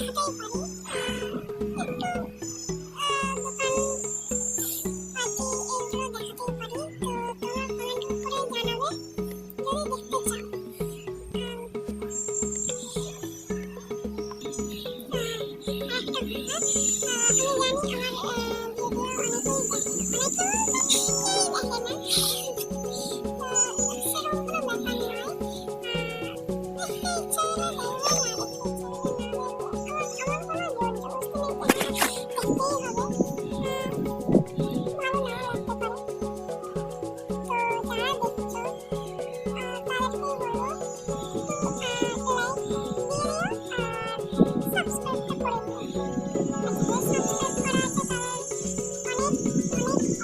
দেখাতেই পারি একটু আহ,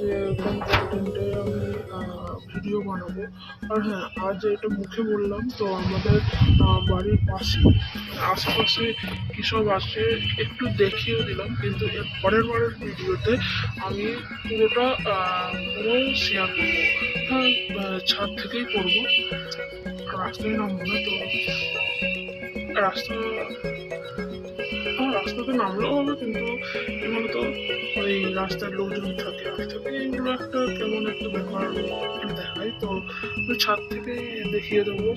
যে কোন কন্টেন্টে আমি ভিডিও বানাবো। আর হ্যাঁ আজ এটা মুখে বললাম, তো আমাদের বাড়ির পাশে, আশেপাশে কী সব আছে, একটু দেখিয়ে দিলাম। কিন্তু এর পরের বারের ভিডিওতে আমি পুরোটা পুরো শেয়ার করব। হ্যাঁ ছাদ থেকেই করব। রাস্তায় নামবো না তো। রাস্তা রাস্তাতে নামলেও হবে কিন্তু এগুলো তো ওই রাস্তার লোকজন থাকে। থেকে এগুলো একটা কেমন একটা ব্যাপার দেখায়। তো ছাদ থেকে দেখিয়ে দেবো।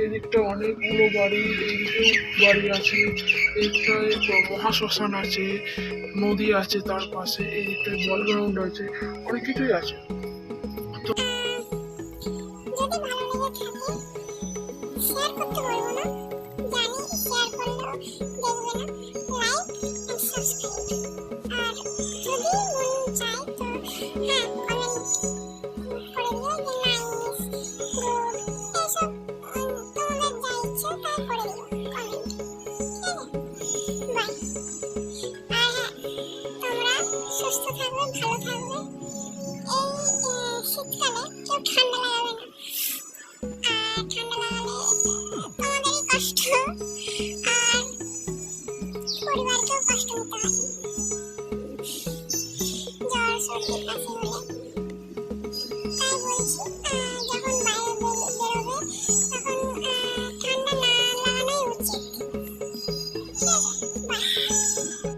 এই দিকটা অনেকগুলো বাড়ি, এইদিকেও বাড়ি আছে। এইদিকটায় মহাশ্মশান আছে, নদী আছে তার পাশে এই দিকটায় বল গ্রাউন্ড আছে, অনেক কিছুই আছে। সুস্থ থাকবে ভালো থাকবে এই শীতকালে কেউ ঠান্ডা লাগাবে না। আর ঠান্ডা লাগালে তোমাদেরই কষ্ট। আর পরিবারকেও কষ্ট নিতে হয়। জ্বর, সর্দি, কাশি হলে। তাই বলছি